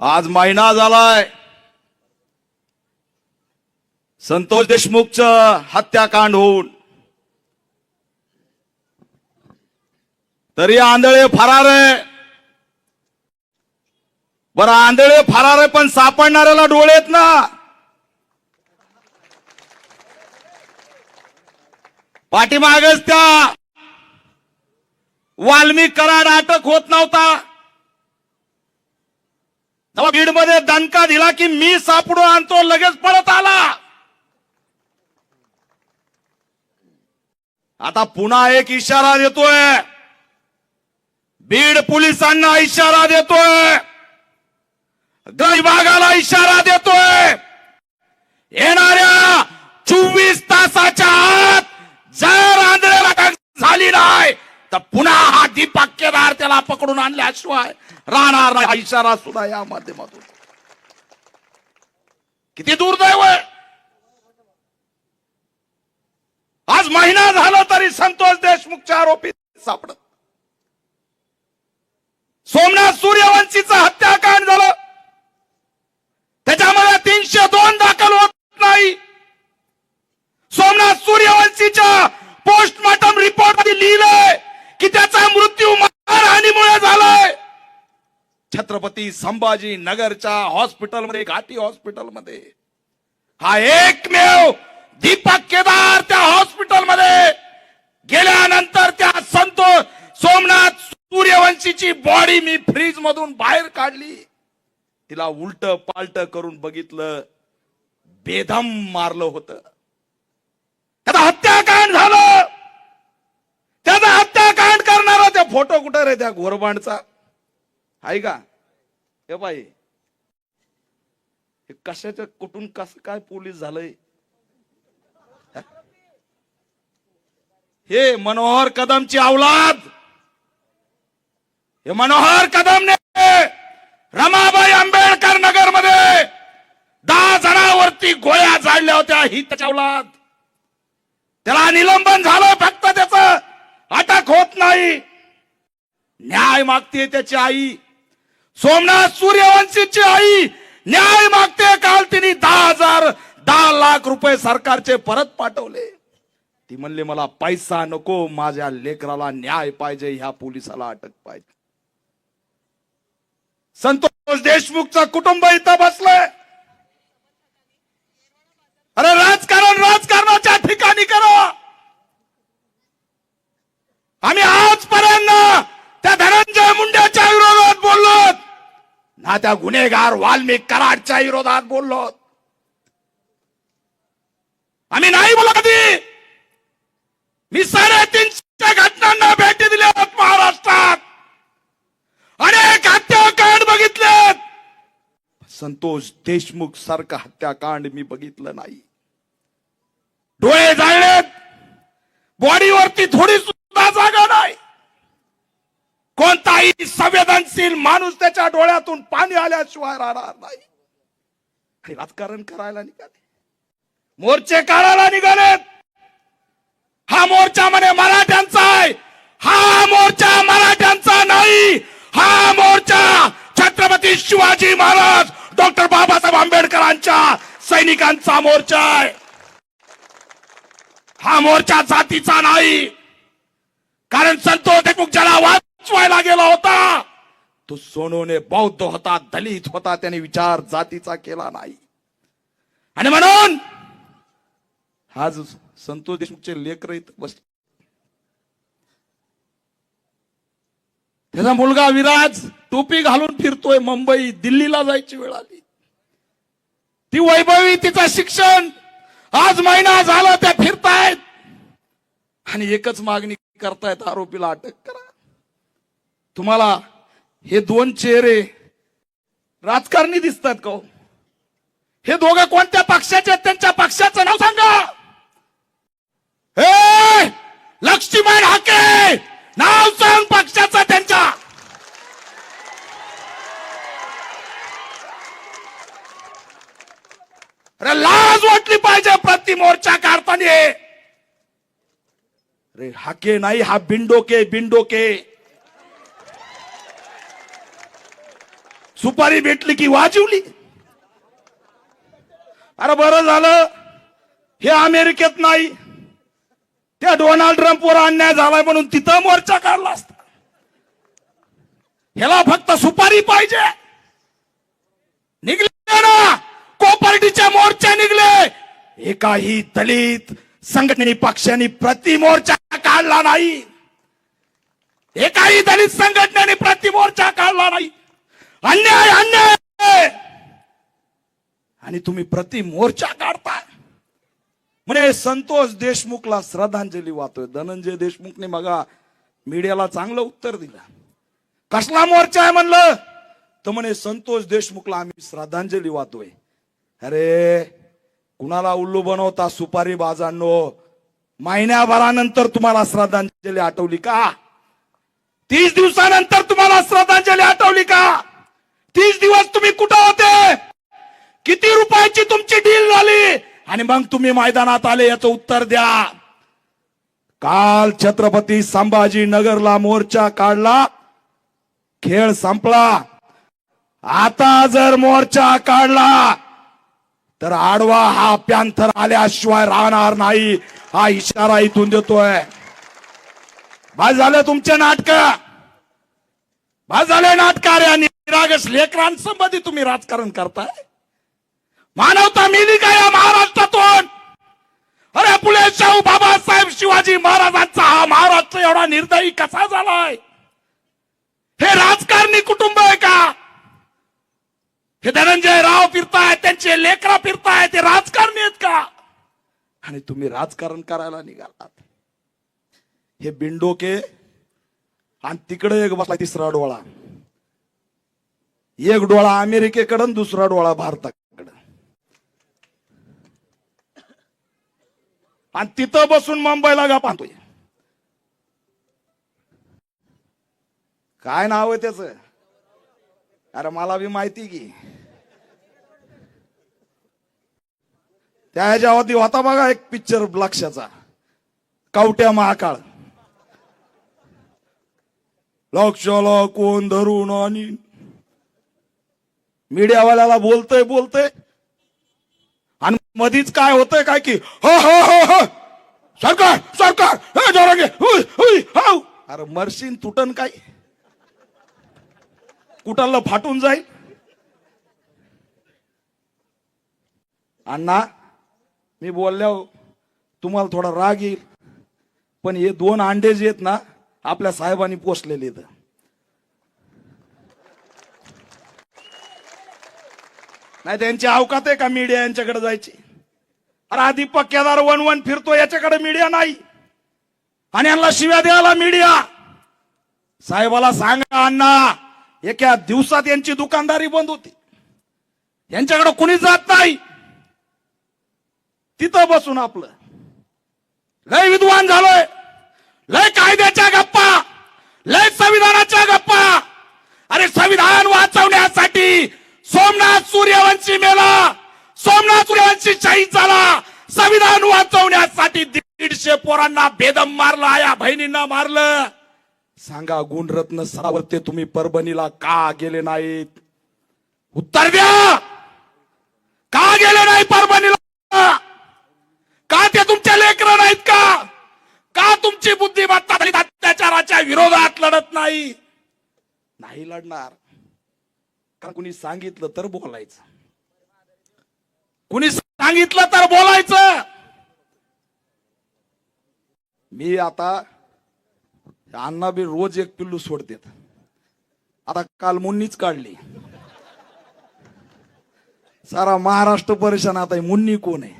आज महिना झालाय. संतोष देशमुखच हत्याकांड होऊन. तरी आंधळे फरार. आहे बरं आंधळे फरार आहे पण सापडणाऱ्याला डोळे आहेत ना? पाठीमागच त्या वाल्मिक कराड अटक होत नव्हता. जेव्हा बीडमध्ये दणका दिला की मी सापडू आणतो लगेच परत आला. आता पुन्हा एक इशारा देतोय. बीड पोलिसांना इशारा देतोय. गृह विभागाला इशारा देतोय. येणाऱ्या चोवीस तासाच्या आत जर आंध्रेला अटक झाली नाही तर पुन्हा हा दीपक केदार त्याला पकडून आणल्याशिवाय राहणार नाही इशारा सुद्धा या माध्यमातून. किती दुर्दैव आहे. आज महिना झाला तरी संतोष देशमुखच्या आरोपी सापडत. सोमनाथ सूर्यवंशीचं हत्याकांड झालं. त्याच्यामध्ये तीनशे दोन दाखल होत नाही. सोमनाथ सूर्यवंशीच्या पोस्टमार्टम रिपोर्टमध्ये लिहिलंय की त्याचा मृत्यू छत्रपती संभाजी नगरच्या हॉस्पिटलमध्ये घाटी हॉस्पिटलमध्ये. हा एकमेव दीपक केदार त्या हॉस्पिटलमध्ये गेल्यानंतर त्या संतोष सोमनाथ सूर्यवंशीची बॉडी मी फ्रीज मधून बाहेर काढली. तिला उलट पालट करून बघितलं. बेदम मारलं होतं. त्याचा हत्याकांड झालं. त्याचा हत्याकांड करणारा त्या फोटो कुठं रे त्या घोरबांडचा आहे का? हे बाई हे कशाच्या कुठून कस काय पोलीस झालंय? हे? मनोहर कदमची औलाद! हे मनोहर कदमने रमाबाई आंबेडकर नगरमध्ये दहा जणांवरती गोळ्या जाळल्या होत्या ही त्याच्या औलाद. त्याला निलंबन झालं फक्त त्याच. अटक होत नाही. न्याय मागते त्याची आई. सोमनाथ सूर्यवंशीची आई. न्याय मागते काल तिने दहा हजार दहा लाख रुपये सरकारचे परत पाठवले. ती म्हणली मला पैसा नको माझ्या लेकराला न्याय पाहिजे ह्या पोलिसाला अटक पाहिजे. संतोष देशमुखचं कुटुंब इथं बसलंय. अरे राजकारण राजकारणाच्या ठिकाणी करा. आम्ही आजपर्यंत त्या धनंजय मुंडेच्या विरोधात बोललो ना त्या गुन्हेगार वाल्मिक कराडच्या विरोधात बोललो आम्ही नाही बोला कधी मी साडेतीनशे घटनांना भेटी दिल्या महाराष्ट्रात. अनेक हत्याकांड बघितले संतोष देशमुख सारखं हत्याकांड मी बघितलं नाही. डोळे जाळलेत. बॉडीवरती थोडी सुद्धा जागा नाही काही संवेदनशील माणूस त्याच्या डोळ्यातून पाणी आल्याशिवाय राहणार नाही. आणि राजकारण करायला निघाले. मोर्चे काढायला निघालेत हा मोर्चा म्हणे मराठ्यांचा आहे. हा मोर्चा मराठ्यांचा नाही. हा मोर्चा छत्रपती शिवाजी महाराज डॉक्टर बाबासाहेब आंबेडकरांच्या सैनिकांचा मोर्चा आहे. हा मोर्चा जातीचा नाही. कारण संतोष देशमुख ज्याला वाचवायला गेला होता. तो सोनूने बौद्ध होता दलित होता त्याने विचार जातीचा केला नाही. आणि म्हणून आज संतोष देशमुखचे लेकर बस त्याचा मुलगा विराज टोपी घालून फिरतोय मुंबई दिल्लीला जायची वेळ आली. ती वैभवी तिचं शिक्षण आज महिना झाला त्या फिरतायत. आणि एकच मागणी करतायत आरोपीला अटक करा. तुम्हाला हे दोन चेहरे राजकारणी दिसतात का हो? हे? दोघं कोणत्या पक्षाचे आहेत? त्यांच्या पक्षाचं नाव सांगा! हे लक्ष्मीबाई हाके नाव सांग पक्षाचं त्यांच्या! अरे लाज वाटली पाहिजे प्रति मोर्चा काढताना. अरे हाके नाही हा बिंडोके बिंडोके. सुपारी भेटली की वाजवली. अरे बरं झालं. हे अमेरिकेत नाही. त्या डोनाल्ड ट्रम्पवर अन्याय झालाय म्हणून तिथं मोर्चा काढला असता. ह्याला फक्त सुपारी पाहिजे. निघले ना. कोपर्टीच्या मोर्चा निघले. एकाही दलित संघटने पक्षाने प्रतिमोर्चा काढला नाही. एकाही दलित संघटनेने प्रतिमोर्चा काढला नाही. अन्याय अन्याय! आणि तुम्ही प्रति मोर्चा काढताय म्हणे संतोष देशमुखला श्रद्धांजली वाहतोय. धनंजय देशमुखने मगा मीडियाला चांगलं उत्तर दिलं. कसला मोर्चा आहे म्हणलं? तर म्हणे संतोष देशमुखला आम्ही श्रद्धांजली वाहतोय. अरे कुणाला उल्लू बनवता सुपारी बाजांनो? महिन्याभरानंतर तुम्हाला श्रद्धांजली आठवली का? तीस दिवसानंतर तुम्हाला श्रद्धांजली आठवली का? तीस दिवस तुम्ही कुठं होते? किती रुपयाची तुमची डील झाली? आणि मग तुम्ही मैदानात आले याचं उत्तर द्या. काल छत्रपती संभाजी नगरला मोर्चा काढला. खेळ संपला. आता जर मोर्चा काढला तर आडवा हा प्यांथर आल्याशिवाय राहणार नाही. हा इशारा इथून देतोय. भाज झालं तुमचे नाटक. भाज झाले नाटकार्याने. आणि निरागस लेकरांसंबंधी तुम्ही राजकारण करताय? मानवता मिली का या महाराष्ट्रातून? अरे पुले शाहू बाबासाहेब शिवाजी महाराजांचा हा महाराष्ट्र एवढा निर्दयी कसा झालाय? हे राजकारणी कुटुंब आहे का? हे धनंजय राव फिरताय त्यांचे लेकरा फिरताय ते राजकारणी आहेत का? आणि तुम्ही राजकारण करायला निघालात. हे बिंडोके आणि तिकडे एक बसला तिसरा डोळा. एक डोळा अमेरिकेकडं दुसरा डोळा भारताकडं. आणि तिथं बसून मुंबईला गा पाहतोय काय नाव आहे त्याच? अरे मला बी माहिती की. त्या ह्याच्यावरती होता बघा एक पिक्चर लक्षाचा. कवट्या महाकाळ. लक्षाला कोण धरून आणि मीडियावाल्याला बोलतोय बोलतोय. आणि मधीच काय होतंय काय की हो हो हो हो. सरकार सरकार. हाव. अरे मरशीन तुटन काय? कुटाला फाटून जाईल. अण्णा मी बोलल्यावर तुम्हाला थोडा राग येईल पण हे दोन अंडे जे आहेत ना आपल्या साहेबांनी पोचलेले आहेत. नाही त्यांची अवकात आहे का मीडिया यांच्याकडे जायची? अरे आधी पक्क्यादार वन वन फिरतो याच्याकडे मीडिया नाही. आणि यांना शिव्या द्यायला मीडिया साहेबाला सांगा अण्णा एका दिवसात यांची दुकानदारी बंद होती. यांच्याकडे कुणीच जात नाही. तिथं बसून आपलं. लय विद्वान झालोय. लय कायद्याच्या गप्पा. लय संविधानाच्या गप्पा. अरे संविधान वाचवण्याचा सोमनाथ सूर्यवंशी मेला. सोमनाथ सूर्यवंशी शहीद झाला. संविधान वाचवण्यासाठी दीडशे पोरांना बेदम मारला या बहिणींना मारलं. सांगा गुणरत्न सावरते तुम्ही परभणीला का गेले नाहीत? उत्तर द्या. का गेले नाही परभणीला? का ते तुमच्या लेकर नाहीत का? का तुमची बुद्धिमत्ता अत्याचाराच्या विरोधात लढत नाही? नाही लढणार. का कुणी सांगितलं तर बोलायचं? कुणी सांगितलं तर बोलायचं? मी आता अण्णा बी रोज एक पिल्लू सोडतेत. आता काल मुन्नीच काढली. सारा महाराष्ट्र परेशान आता मुन्नी कोण आहे?